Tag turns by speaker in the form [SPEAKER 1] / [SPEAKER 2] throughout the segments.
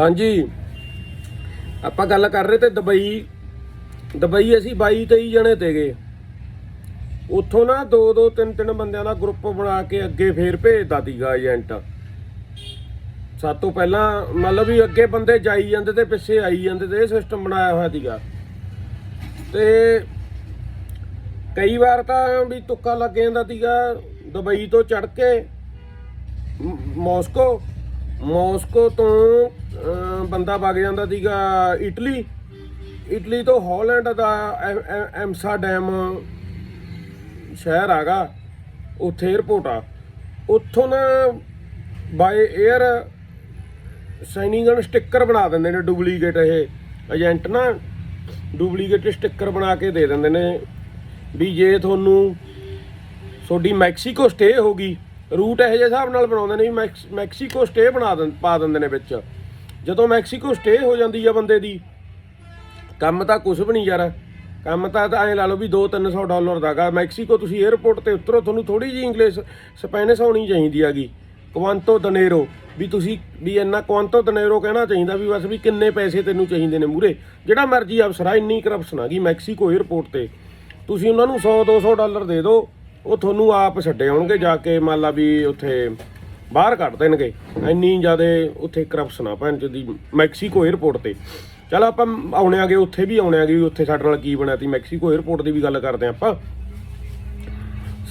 [SPEAKER 1] ਹਾਂਜੀ। ਆਪਾਂ ਗੱਲ ਕਰ ਰਹੇ ਤੇ ਦੁਬਈ। ਦੁਬਈ ਅਸੀਂ 22 23 ਜਣੇ ਤੇਗੇ ਉੱਥੋਂ ਨਾ ਦੋ ਦੋ, ਤਿੰਨ ਤਿੰਨ ਬੰਦਿਆਂ ਦਾ ਗਰੁੱਪ ਬਣਾ ਕੇ ਅੱਗੇ ਫੇਰ ਭੇਜਦਾ ਤੀਗਾ ਏਜੰਟ ਸਭ ਤੋਂ ਪਹਿਲਾਂ ਮਤਲਬ ਵੀ ਅੱਗੇ ਬੰਦੇ ਜਾਈ ਜਾਂਦੇ ਤੇ ਪਿੱਛੇ ਆਈ ਜਾਂਦੇ ਤੇ ਇਹ ਸਿਸਟਮ ਬਣਾਇਆ ਹੋਇਆ ਸੀਗਾ। ਤੇ ਕਈ ਵਾਰ ਤਾਂ ਵੀ ਤੁੱਕਾ ਲੱਗ ਜਾਂਦਾ ਸੀਗਾ ਦੁਬਈ ਤੋਂ ਚੜ ਕੇ। ਮ- ਮਾਸਕੋ। ਮਾਸਕੋ ਤੋਂ ਬੰਦਾ ਵਗ ਜਾਂਦਾ ਸੀਗਾ ਇਟਲੀ। ਇਟਲੀ ਤੋਂ ਹਾਲੈਂਡ ਦਾ ਐਮਸਟਰਡਮ ਸ਼ਹਿਰ ਆਗਾ ਉੱਥੇ 에어ਪੋਰਟ ਆ। ਉੱਥੋਂ ਨਾ ਬਾਏ 에ਅਰ ਸੈਨਿੰਗਨ ਸਟicker ਬਣਾ ਦਿੰਦੇ ਨੇ ਡੁਪਲੀਕੇਟ ਇਹ ਏਜੰਟ ਨਾ। ਡੁਪਲੀਕੇਟ ਸਟicker ਬਣਾ ਕੇ ਦੇ ਦਿੰਦੇ ਨੇ ਵੀ ਜੇ ਤੁਹਾਨੂੰ ਤੁਹਾਡੀ ਮੈਕਸੀਕੋ ਸਟੇ ਹੋਗੀ ਰੂਟ ਇਹ ਜਿਹੇ ਹਿਸਾਬ ਨਾਲ ਬਣਾਉਂਦੇ ਨੇ ਵੀ ਮੈਕਸੀਕੋ ਸਟੇ ਬਣਾ ਦਿੰਦੇ ਪਾ ਦਿੰਦੇ ਨੇ ਵਿੱਚ। ਜਦੋਂ ਮੈਕਸੀਕੋ ਸਟੇ ਹੋ ਜਾਂਦੀ ਆ ਬੰਦੇ ਦੀ, ਕੰਮ ਤਾਂ ਕੁਝ ਵੀ ਨਹੀਂ ਯਾਰ। ਕੰਮ ਤਾਂ ਤਾਂ ਐਂ ਲਾ ਲਓ ਵੀ 2-300 ਡਾਲਰ ਦਾਗਾ ਮੈਕਸੀਕੋ ਤੁਸੀਂ 에ਅਰਪੋਰਟ ਤੇ ਉਤਰੋ, ਤੁਹਾਨੂੰ ਥੋੜੀ ਜਿਹੀ ਇੰਗਲਿਸ਼ ਸਪੈਨਿਸ਼ ਆਉਣੀ ਚਾਹੀਦੀ ਹੈਗੀ ਕੁਆਂਟੋ ਦਨੇਰੋ ਵੀ ਤੁਸੀਂ ਵੀ ਇੰਨਾ ਕੁਆਂਟੋ ਦਨੇਰੋ ਕਹਿਣਾ ਚਾਹੀਦਾ ਵੀ ਬਸ ਵੀ ਕਿੰਨੇ ਪੈਸੇ ਤੈਨੂੰ ਚਾਹੀਦੇ ਨੇ ਮੂਰੇ ਜਿਹੜਾ ਮਰਜ਼ੀ ਅਫਸਰ ਆ ਇੰਨੀ ਕਰਪਸ਼ਨ ਆ ਗਈ ਮੈਕਸੀਕੋ 에ਅਰਪੋਰਟ ਤੇ। ਤੁਸੀਂ ਉਹਨਾਂ ਨੂੰ 100-200 ਡਾਲਰ ਦੇ ਦਿਓ, ਉਹ ਤੁਹਾਨੂੰ ਆਪ ਛੱਡੇ ਆਉਣਗੇ ਜਾ ਕੇ, ਮੰਨ ਲਾ ਵੀ ਉੱਥੇ ਬਾਹਰ ਕੱਢ ਦੇਣਗੇ। ਇੰਨੀ ਜ਼ਿਆਦਾ ਉੱਥੇ ਕਰਪਸ਼ਨ ਆ ਭੈਣ ਚੋਦ ਦੀ, ਮੈਕਸੀਕੋ 에ਅਰਪੋਰਟ ਤੇ। ਚਲ ਆਪਾਂ ਆਉਣੇ ਆਗੇ, ਉੱਥੇ ਵੀ ਆਉਣੇ ਆਗੇ ਵੀ ਉੱਥੇ ਸਾਡੇ ਨਾਲ ਕੀ ਬਣਿਆ ਤੀ। ਮੈਕਸੀਕੋ 에ਅਰਪੋਰਟ ਦੀ ਵੀ ਗੱਲ ਕਰਦੇ ਹਾਂ ਆਪਾਂ।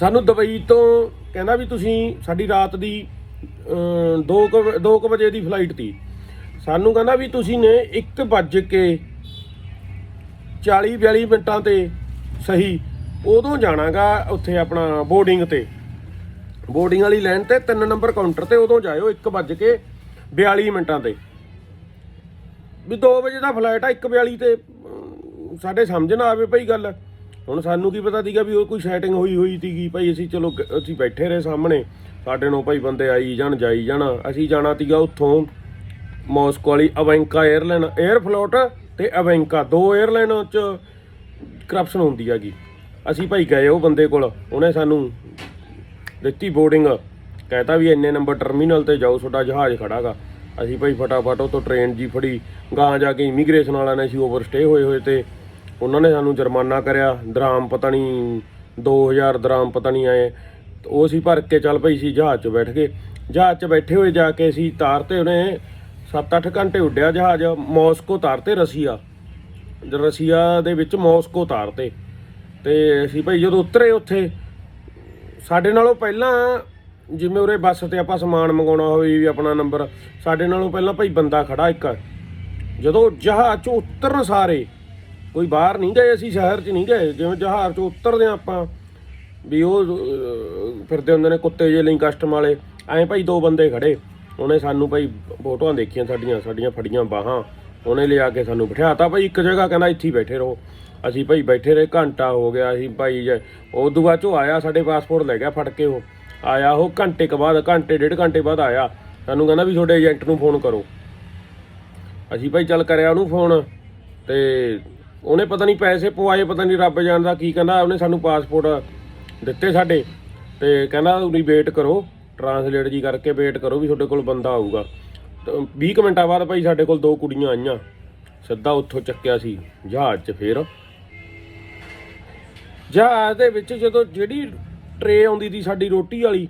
[SPEAKER 1] ਸਾਨੂੰ ਦੁਬਈ ਤੋਂ ਕਹਿੰਦਾ ਵੀ ਤੁਸੀਂ ਸਾਡੀ ਰਾਤ ਦੀ 2 2 ਵਜੇ ਦੀ ਫਲਾਈਟ ਤੀ। ਸਾਨੂੰ ਕਹਿੰਦਾ ਵੀ ਤੁਸੀਂ ਨੇ 1 ਵੱਜ ਕੇ 40 42 ਮਿੰਟਾਂ ਤੇ ਸਹੀ ਉਦੋਂ ਜਾਣਾਗਾ ਉੱਥੇ ਆਪਣਾ ਬੋਰਡਿੰਗ ਤੇ। ਬੋਰਡਿੰਗ ਵਾਲੀ ਲਾਈਨ ਤੇ ਤਿੰਨ ਨੰਬਰ ਕਾਊਂਟਰ ਤੇ ਉਦੋਂ ਜਾਇਓ 1:42 ਮਿੰਟਾਂ ਤੇ। ਵੀ 2 ਵਜੇ ਦਾ ਫਲਾਈਟ ਆ 1:42 ਤੇ ਸਾਡੇ ਸਮਝ ਨਾ ਆਵੇ ਭਈ ਗੱਲ। ਹੁਣ ਸਾਨੂੰ ਕੀ ਪਤਾ ਸੀਗਾ ਵੀ ਉਹ ਕੋਈ ਸੈਟਿੰਗ ਹੋਈ ਹੋਈ ਸੀਗੀ, ਭਾਈ ਅਸੀਂ ਚਲੋ ਅਸੀਂ ਬੈਠੇ ਰਹੇ ਸਾਹਮਣੇ। ਸਾਡੇ ਨੂੰ ਭਾਈ ਬੰਦੇ ਆਈ ਜਾਣ, ਜਾਈ ਜਾਣ। ਅਸੀਂ ਜਾਣਾ ਸੀਗਾ ਉੱਥੋਂ ਮੋਸਕੋ ਵਾਲੀ ਅਵੈਂਕਾ 에ਅਰਲਾਈਨ 에ਅਰ ਫਲੋਟ ਤੇ ਅਵੈਂਕਾ। ਦੋ 에ਅਰਲਾਈਨ ਚ ਕਰਪਸ਼ਨ ਹੁੰਦੀ ਹੈਗੀ। ਅਸੀਂ ਭਾਈ ਗਏ ਉਹ ਬੰਦੇ ਕੋਲ, ਉਹਨੇ ਸਾਨੂੰ ਦਿੱਤੀ ਬੋਰਡਿੰਗ ਕਹਿਤਾ ਵੀ ਇੰਨੇ ਨੰਬਰ ਟਰਮੀਨਲ ਤੇ ਜਾਓ, ਤੁਹਾਡਾ ਜਹਾਜ਼ ਖੜਾਗਾ। ਅਸੀਂ ਭਾਈ ਫਟਾਫਟ ਉਹ ਤੋਂ ਟ੍ਰੇਨ ਜੀ ਫੜੀ। ਗਾਂ ਜਾ ਕੇ ਇਮੀਗ੍ਰੇਸ਼ਨ ਵਾਲਿਆਂ ਨੇ ਅਸੀਂ ਓਵਰਸਟੇ ਹੋਏ ਹੋਏ ਤੇ ਉਹਨਾਂ ਨੇ ਸਾਨੂੰ ਜੁਰਮਾਨਾ ਕਰਿਆ। ਦਰਾਮ ਪਤਾ ਨਹੀਂ 2000 ਦਰਾਮ ਪਤਾ ਨਹੀਂ ਆਏ। ਉਹ ਅਸੀਂ ਭਰ ਕੇ ਚੱਲ ਪਈ ਸੀ, ਜਹਾਜ਼ 'ਚ ਬੈਠ ਕੇ ਜਹਾਜ਼ 'ਚ ਬੈਠੇ ਹੋਏ ਜਾ ਕੇ ਅਸੀਂ ਤਾਰਤੇ ਉਹਨੇ 7-8 ਘੰਟੇ ਉੱਡਿਆ ਜਹਾਜ਼। ਮਾਸਕੋ ਤਾਰਤੇ ਰਸੀਆ। ਰਸੀਆ ਦੇ ਵਿੱਚ ਮਾਸਕੋ ਤਾਰਤੇ ਤੇ ਅਸੀਂ ਭਾਈ ਜਦੋਂ ਉਤਰੇ ਉੱਥੇ ਸਾਡੇ ਨਾਲੋਂ ਪਹਿਲਾਂ ਜਿਵੇਂ ਉਰੇ ਬੱਸ ਤੇ ਆਪਾਂ ਸਮਾਨ ਮੰਗਾਉਣਾ ਹੋਵੇ ਵੀ ਆਪਣਾ ਨੰਬਰ ਸਾਡੇ ਨਾਲੋਂ ਪਹਿਲਾਂ ਭਾਈ ਬੰਦਾ ਖੜਾ ਇੱਕ। ਜਦੋਂ ਜਹਾਜ਼ ਚੋਂ ਉਤਰਨ ਸਾਰੇ, ਕੋਈ ਬਾਹਰ ਨਹੀਂ ਗਏ ਅਸੀਂ, ਸ਼ਹਿਰ 'ਚ ਨਹੀਂ ਗਏ। ਜਿਵੇਂ ਜਹਾਜ਼ ਚੋਂ ਉਤਰਦੇ ਹਾਂ ਆਪਾਂ, ਵੀ ਉਹ ਫਿਰਦੇ ਹੁੰਦੇ ਨੇ ਕੁੱਤੇ ਜੇ ਲਈ ਕਸਟਮ ਵਾਲੇ। ਐਂ ਭਾਈ ਦੋ ਬੰਦੇ ਖੜੇ। ਉਹਨੇ ਸਾਨੂੰ ਭਾਈ ਫੋਟੋਆਂ ਦੇਖੀਆਂ ਸਾਡੀਆਂ ਸਾਡੀਆਂ ਫੜੀਆਂ ਬਾਹਾਂ। ਉਹਨੇ ਲਿਆ ਕੇ ਸਾਨੂੰ ਬਿਠਾਤਾ। ਭਾਈ ਇੱਕ ਜਗ੍ਹਾ ਕਹਿੰਦਾ ਇੱਥੇ ਹੀ ਬੈਠੇ ਰਹੋ। ਅਸੀਂ ਭਾਈ ਬੈਠੇ ਰਹੇ, ਘੰਟਾ ਹੋ ਗਿਆ ਅਸੀਂ ਭਾਈ ਜੇ ਉਹ ਤੋਂ ਬਾਅਦ ਚੋਂ ਆਇਆ ਸਾਡੇ ਪਾਸਪੋਰਟ ਲੈ ਗਿਆ ਫੜ ਕੇ ਉਹ। ਆਇਆ ਉਹ ਘੰਟੇ ਕੁ ਬਾਅਦ, ਘੰਟੇ, ਡੇਢ ਘੰਟੇ ਬਾਅਦ ਆਇਆ। ਸਾਨੂੰ ਕਹਿੰਦਾ ਵੀ ਤੁਹਾਡੇ ਏਜੰਟ ਨੂੰ ਫੋਨ ਕਰੋ। ਅਸੀਂ ਭਾਈ ਚੱਲ ਕਰਿਆ ਉਹਨੂੰ ਫੋਨ ਤੇ ਉਹਨੇ ਪਤਾ ਨਹੀਂ ਪੈਸੇ ਪਵਾਏ, ਪਤਾ ਨਹੀਂ ਰੱਬ ਜਾਣਦਾ ਕੀ ਕਹਿੰਦਾ, ਉਹਨੇ ਸਾਨੂੰ ਪਾਸਪੋਰਟ ਦਿੱਤੇ ਸਾਡੇ। ਤੇ ਕਹਿੰਦਾ ਤੁਸੀਂ ਵੇਟ ਕਰੋ ਟਰਾਂਸਲੇਟ ਜੀ ਕਰਕੇ ਵੇਟ ਕਰੋ ਵੀ ਤੁਹਾਡੇ ਕੋਲ ਬੰਦਾ ਆਊਗਾ। ਤੇ 20 ਕੁ ਮਿੰਟਾਂ ਬਾਅਦ ਭਾਈ ਸਾਡੇ ਕੋਲ ਦੋ ਕੁੜੀਆਂ ਆਈਆਂ। ਸਿੱਧਾ ਉੱਥੋਂ ਚੱਕਿਆ ਸੀ, ਜਹਾਜ਼ 'ਚ ਫੇਰ। ਜਹਾਜ਼ ਦੇ ਵਿੱਚ ਜਦੋਂ ਜਿਹੜੀ ਟਰੇ ਆਉਂਦੀ ਸੀ ਸਾਡੀ ਰੋਟੀ ਵਾਲੀ,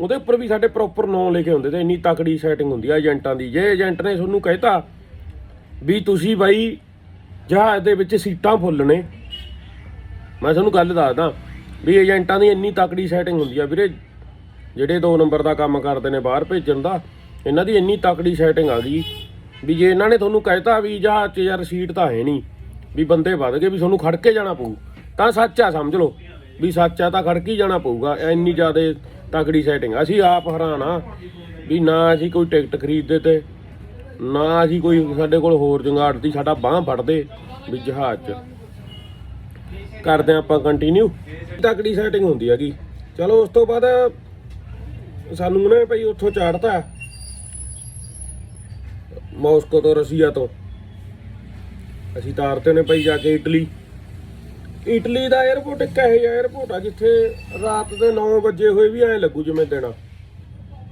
[SPEAKER 1] ਉਹਦੇ ਉੱਪਰ ਵੀ ਸਾਡੇ ਪ੍ਰੋਪਰ ਨਾਂ ਲਿਖੇ ਹੁੰਦੇ ਤੇ ਇੰਨੀ ਤਕੜੀ ਸੈਟਿੰਗ ਹੁੰਦੀ ਆ ਏਜੰਟਾਂ ਦੀ। ਜੇ ਏਜੰਟ ਨੇ ਤੁਹਾਨੂੰ ਕਹਿਤਾ ਵੀ ਤੁਸੀਂ ਬਾਈ ਜਹਾਜ਼ ਦੇ ਵਿੱਚ ਸੀਟਾਂ ਫੁੱਲ ਨੇ, ਮੈਂ ਤੁਹਾਨੂੰ ਗੱਲ ਦੱਸਦਾ ਵੀ ਏਜੰਟਾਂ ਦੀ ਇੰਨੀ ਤਕੜੀ ਸੈਟਿੰਗ ਹੁੰਦੀ ਆ ਵੀਰੇ, ਜਿਹੜੇ ਦੋ ਨੰਬਰ ਦਾ ਕੰਮ ਕਰਦੇ ਨੇ ਬਾਹਰ ਭੇਜਣ ਦਾ, ਇਹਨਾਂ ਦੀ ਇੰਨੀ ਤਕੜੀ ਸੈਟਿੰਗ ਆ ਗਈ ਵੀ ਜੇ ਇਹਨਾਂ ਨੇ ਤੁਹਾਨੂੰ ਕਹਿਤਾ ਵੀ ਜਹਾਜ਼ 'ਚ ਯਾਰ ਸੀਟ ਤਾਂ ਹੈ ਨਹੀਂ, ਵੀ ਬੰਦੇ ਵੱਧ ਗਏ, ਵੀ ਤੁਹਾਨੂੰ ਖੜ ਕੇ ਜਾਣਾ ਪਊ। ਤਾਂ ਸੱਚ ਆ, ਸਮਝ ਲਓ। ਵੀ ਸੱਚ ਆ ਤਾਂ ਖੜ ਕੇ ਜਾਣਾ ਪਊਗਾ, ਇੰਨੀ ਜ਼ਿਆਦਾ ਤਕੜੀ ਸੈਟਿੰਗ ਅਸੀਂ ਆਪ ਹੈਰਾਨ ਆ ਵੀ ਨਾ ਅਸੀਂ ਕੋਈ ਟਿਕਟ ਖਰੀਦਦੇ ਤੇ, ਨਾ ਅਸੀਂ ਕੋਈ ਸਾਡੇ ਕੋਲ ਹੋਰ ਜੰਗਾੜ ਦੀ ਸਾਡਾ ਬਾਹ ਫੜਦੇ ਵੀ ਜਹਾਜ਼ 'ਚ। ਕਰਦੇ ਹਾਂ ਆਪਾਂ ਕੰਟੀਨਿਊ ਤਕੜੀ ਸੈਟਿੰਗ ਹੁੰਦੀ ਹੈਗੀ। ਚਲੋ, ਉਸ ਤੋਂ ਬਾਅਦ ਸਾਨੂੰ ਨਾ ਭਾਈ ਉੱਥੋਂ ਚਾੜਤਾ ਮਾਸਕੋ ਤੋਂ ਰਸੀਆ ਤੋਂ। ਅਸੀਂ ਤਾਰਤੇ ਨੇ ਭਾਈ ਜਾ ਕੇ ਇਟਲੀ। ਇਟਲੀ ਦਾ 에어ਪੋਰਟ ਇੱਕ ਇਹੋ ਜਿਹਾ 에어ਪੋਰਟ ਆ ਜਿੱਥੇ ਰਾਤ ਦੇ 9 ਵਜੇ ਹੋਏ ਵੀ ਐ ਲੱਗੂ ਜਿਵੇਂ ਦਿਨ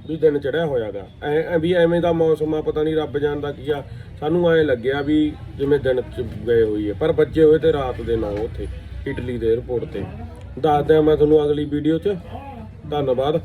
[SPEAKER 1] ਵੀ ਦਿਨ ਚੜਿਆ ਹੋਇਆਗਾ। ਐ ਵੀ ਐਵੇਂ ਦਾ ਮੌਸਮ ਆ, ਪਤਾ ਨਹੀਂ ਰੱਬ ਜਾਣਦਾ ਕੀ ਆ। ਸਾਨੂੰ ਐ ਲੱਗਿਆ ਵੀ ਜਿਵੇਂ ਦਿਨ ਚ ਗਏ ਹੋਈ ਹੈ ਪਰ ਬੱਜੇ ਹੋਏ ਤੇ ਰਾਤ ਦੇ 9 ਉੱਥੇ, ਇਟਲੀ ਦੇ 에어ਪੋਰਟ ਤੇ। ਦੱਸਦਾ ਮੈਂ ਤੁਹਾਨੂੰ ਅਗਲੀ ਵੀਡੀਓ 'ਚ। ਧੰਨਵਾਦ।